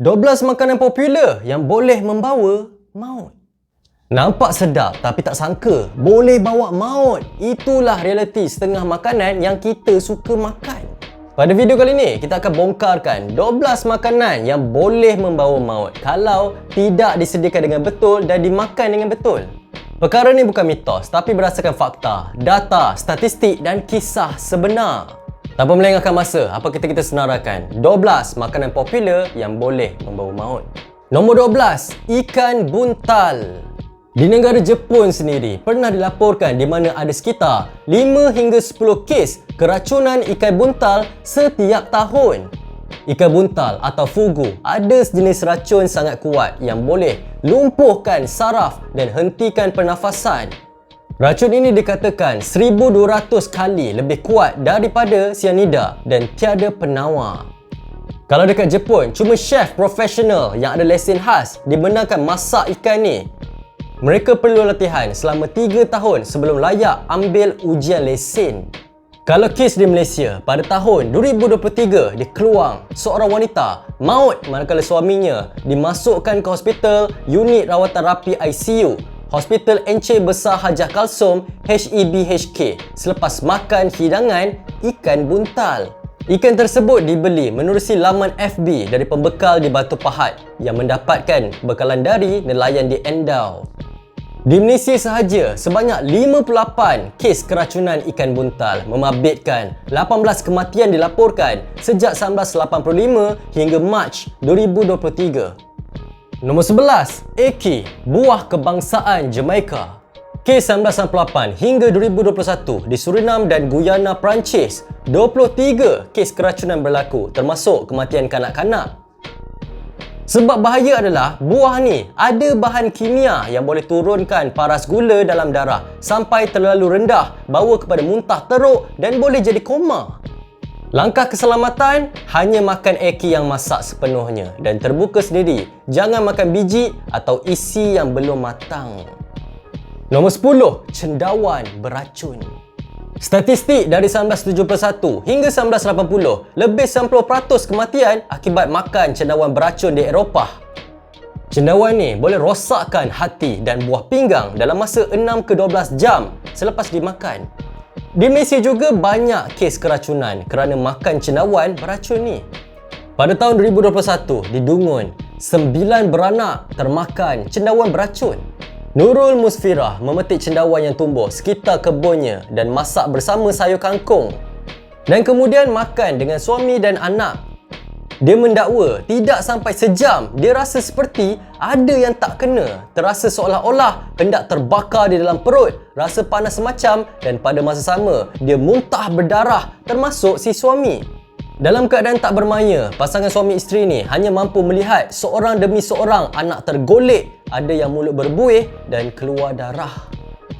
12 makanan popular yang boleh membawa maut. Nampak sedap tapi tak sangka boleh bawa maut. Itulah realiti setengah makanan yang kita suka makan. Pada video kali ini, kita akan bongkarkan 12 makanan yang boleh membawa maut kalau tidak disediakan dengan betul dan dimakan dengan betul. Perkara ni bukan mitos tapi berdasarkan fakta, data, statistik dan kisah sebenar. Tanpa melengahkan masa, apa kita kita senarakan 12 makanan popular yang boleh membawa maut. Nombor 12, ikan buntal. Di negara Jepun sendiri, pernah dilaporkan di mana ada sekitar 5 hingga 10 kes keracunan ikan buntal setiap tahun. Ikan buntal atau fugu ada sejenis racun sangat kuat yang boleh lumpuhkan saraf dan hentikan pernafasan. Racun ini dikatakan 1200 kali lebih kuat daripada cyanida dan tiada penawar. Kalau dekat Jepun, cuma chef profesional yang ada lesen khas dibenarkan masak ikan ni. Mereka perlu latihan selama 3 tahun sebelum layak ambil ujian lesen. Kalau kes di Malaysia, pada tahun 2023 di Keluang, seorang wanita maut manakala suaminya dimasukkan ke hospital unit rawatan rapi ICU Hospital Encik Besar Hajah Kalsum HEBHK selepas makan hidangan ikan buntal. Ikan tersebut dibeli menerusi laman FB dari pembekal di Batu Pahat yang mendapatkan bekalan dari nelayan di Endau. Di Malaysia sahaja, sebanyak 58 kes keracunan ikan buntal memabitkan 18 kematian dilaporkan sejak 1985 hingga Mac 2023. Nombor 11, Eki, buah kebangsaan Jamaica. K1998 hingga 2021 di Surinam dan Guyana, Perancis, 23 kes keracunan berlaku termasuk kematian kanak-kanak. Sebab bahaya adalah buah ni ada bahan kimia yang boleh turunkan paras gula dalam darah sampai terlalu rendah bawa kepada muntah teruk dan boleh jadi koma. Langkah keselamatan, hanya makan eki yang masak sepenuhnya dan terbuka sendiri. Jangan makan biji atau isi yang belum matang. Nombor 10, cendawan beracun. Statistik dari 1971 hingga 1980, lebih 90% kematian akibat makan cendawan beracun di Eropah. Cendawan ni boleh rosakkan hati dan buah pinggang dalam masa 6 ke 12 jam selepas dimakan. Di Malaysia juga banyak kes keracunan kerana makan cendawan beracun ni. Pada tahun 2021 di Dungun, sembilan beranak termakan cendawan beracun. Nurul Musfirah memetik cendawan yang tumbuh sekitar kebunnya dan masak bersama sayur kangkung. Dan kemudian makan dengan suami dan anak dia mendakwa tidak sampai sejam dia rasa seperti ada yang tak kena. Terasa seolah-olah hendak terbakar di dalam perut, rasa panas semacam dan pada masa sama dia muntah berdarah termasuk si suami. Dalam keadaan tak bermaya, pasangan suami isteri ni hanya mampu melihat seorang demi seorang anak tergolek, ada yang mulut berbuih dan keluar darah.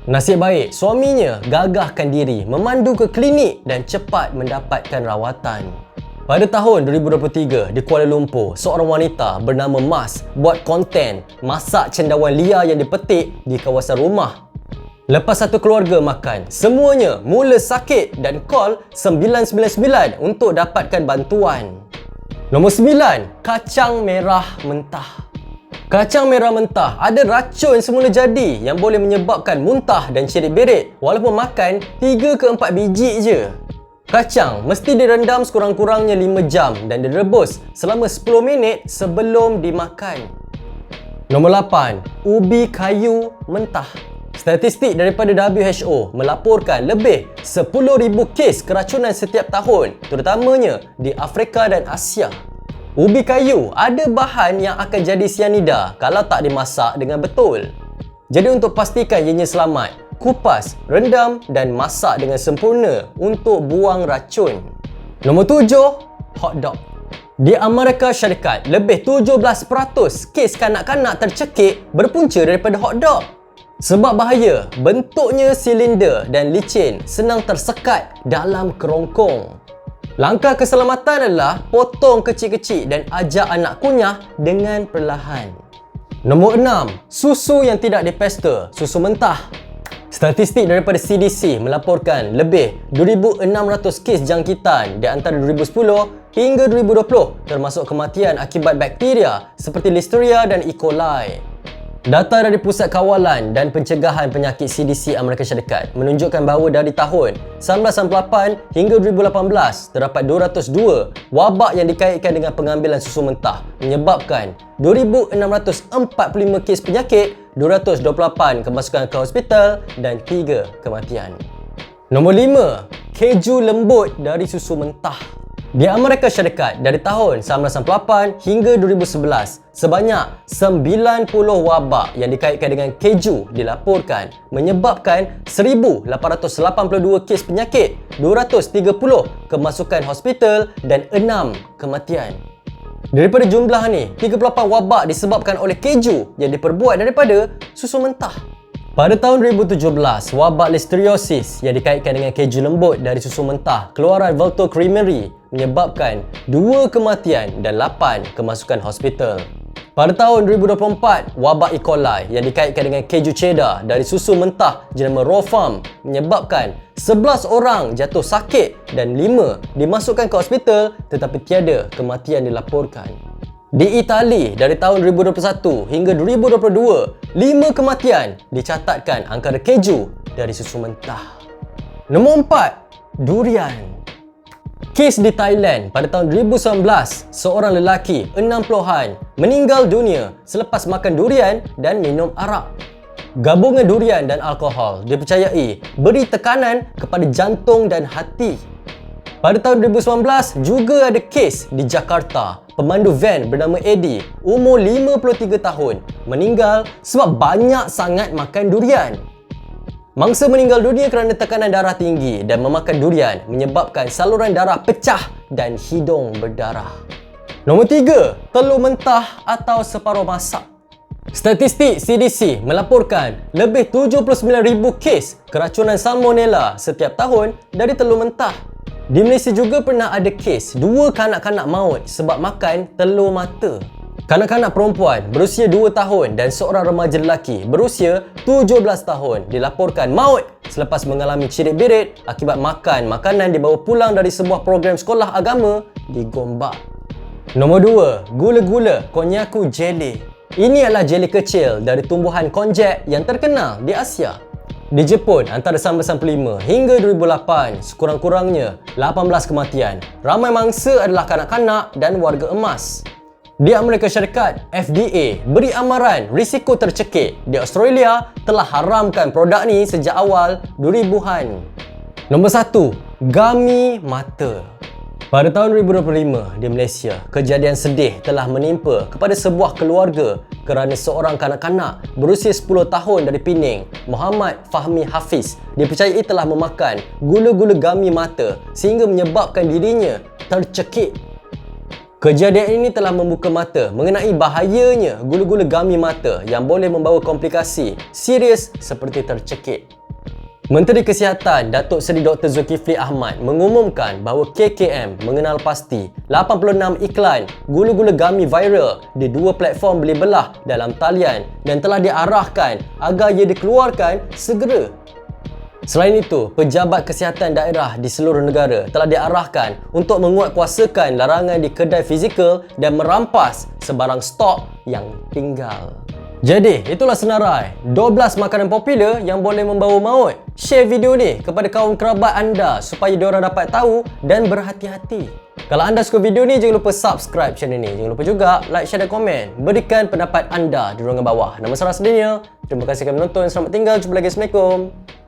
Nasib baik, suaminya gagahkan diri memandu ke klinik dan cepat mendapatkan rawatan. Pada tahun 2023 di Kuala Lumpur, seorang wanita bernama Mas buat konten masak cendawan liar yang dipetik di kawasan rumah. Lepas satu keluarga makan, semuanya mula sakit dan call 999 untuk dapatkan bantuan. Nombor 9, kacang merah mentah. Kacang merah mentah ada racun semula jadi yang boleh menyebabkan muntah dan cerit berit walaupun makan 3 ke 4 biji je. Kacang mesti direndam sekurang-kurangnya 5 jam dan direbus selama 10 minit sebelum dimakan. Nombor 8. Ubi kayu mentah. Statistik daripada WHO melaporkan lebih 10,000 kes keracunan setiap tahun, terutamanya di Afrika dan Asia. Ubi kayu ada bahan yang akan jadi sianida kalau tak dimasak dengan betul. Jadi untuk pastikan ianya selamat, kupas, rendam dan masak dengan sempurna untuk buang racun. Nombor tujuh, hot dog. Di Amerika Syarikat, lebih 17% kes kanak-kanak tercekik berpunca daripada hot dog. Sebab bahaya, bentuknya silinder dan licin senang tersekat dalam kerongkong. Langkah keselamatan adalah potong kecil-kecil dan ajak anak kunyah dengan perlahan. Nombor enam, susu yang tidak dipesta, susu mentah. Statistik daripada CDC melaporkan lebih 2,600 kes jangkitan di antara 2010 hingga 2020 termasuk kematian akibat bakteria seperti Listeria dan E. coli. Data dari Pusat Kawalan dan Pencegahan Penyakit CDC Amerika Syarikat menunjukkan bahawa dari tahun 1998 hingga 2018 terdapat 202 wabak yang dikaitkan dengan pengambilan susu mentah menyebabkan 2,645 kes penyakit, 228 kemasukan ke hospital dan 3 kematian. Nombor 5. Keju lembut dari susu mentah di Amerika Syarikat dari tahun 1998 hingga 2011, sebanyak 90 wabak yang dikaitkan dengan keju dilaporkan menyebabkan 1882 kes penyakit, 230 kemasukan hospital dan 6 kematian. Daripada jumlah ni, 38 wabak disebabkan oleh keju yang diperbuat daripada susu mentah. Pada tahun 2017, wabak listeriosis yang dikaitkan dengan keju lembut dari susu mentah keluaran Volto Creamery menyebabkan 2 kematian dan 8 kemasukan hospital. Pada tahun 2024, wabak E. coli yang dikaitkan dengan keju cheddar dari susu mentah jenama Raw Farm menyebabkan 11 orang jatuh sakit dan 5 dimasukkan ke hospital tetapi tiada kematian dilaporkan. Di Itali dari tahun 2021 hingga 2022, 5 kematian dicatatkan angkara keju dari susu mentah. Nombor 4, durian. Kes di Thailand pada tahun 2019, seorang lelaki 60-an meninggal dunia selepas makan durian dan minum arak. Gabungan durian dan alkohol dipercayai beri tekanan kepada jantung dan hati. Pada tahun 2019 juga ada kes di Jakarta pemandu van bernama Eddie, umur 53 tahun, meninggal sebab banyak sangat makan durian. Mangsa meninggal dunia kerana tekanan darah tinggi dan memakan durian menyebabkan saluran darah pecah dan hidung berdarah. Nombor 3, telur mentah atau separuh masak. Statistik CDC melaporkan lebih 79,000 kes keracunan salmonella setiap tahun dari telur mentah di Malaysia juga pernah ada kes dua kanak-kanak maut sebab makan telur mata. Kanak-kanak perempuan berusia 2 tahun dan seorang remaja lelaki berusia 17 tahun dilaporkan maut selepas mengalami cirit birit akibat makan makanan dibawa pulang dari sebuah program sekolah agama di Gombak. Nombor 2, gula-gula konyaku jelly. Ini adalah jeli kecil dari tumbuhan konjac yang terkenal di Asia. Di Jepun, antara 1995 hingga 2008, sekurang-kurangnya 18 kematian. Ramai mangsa adalah kanak-kanak dan warga emas. Di Amerika Syarikat, FDA beri amaran risiko tercekik. Di Australia, telah haramkan produk ni sejak awal 2000-an. Nombor 1. Gami mata. Pada tahun 2025 di Malaysia, kejadian sedih telah menimpa kepada sebuah keluarga kerana seorang kanak-kanak berusia 10 tahun dari Pening, Muhammad Fahmi Hafiz, dipercayai telah memakan gula-gula gami mata sehingga menyebabkan dirinya tercekik. Kejadian ini telah membuka mata mengenai bahayanya gula-gula gami mata yang boleh membawa komplikasi serius seperti tercekik. Menteri Kesihatan Datuk Seri Dr. Zulkifli Ahmad mengumumkan bahawa KKM mengenal pasti 86 iklan gula-gula gami viral di dua platform beli belah dalam talian dan telah diarahkan agar ia dikeluarkan segera. Selain itu, pejabat kesihatan daerah di seluruh negara telah diarahkan untuk menguatkuasakan larangan di kedai fizikal dan merampas sebarang stok yang tinggal. Jadi, itulah senarai 12 makanan popular yang boleh membawa maut. Share video ni kepada kaum kerabat anda supaya diorang dapat tahu dan berhati-hati. Kalau anda suka video ni, jangan lupa subscribe channel ni. Jangan lupa juga like, share dan komen. Berikan pendapat anda di ruangan bawah. Nama Sarah Sedenya. Terima kasih kerana menonton. Selamat tinggal. Jumpa lagi. Assalamualaikum.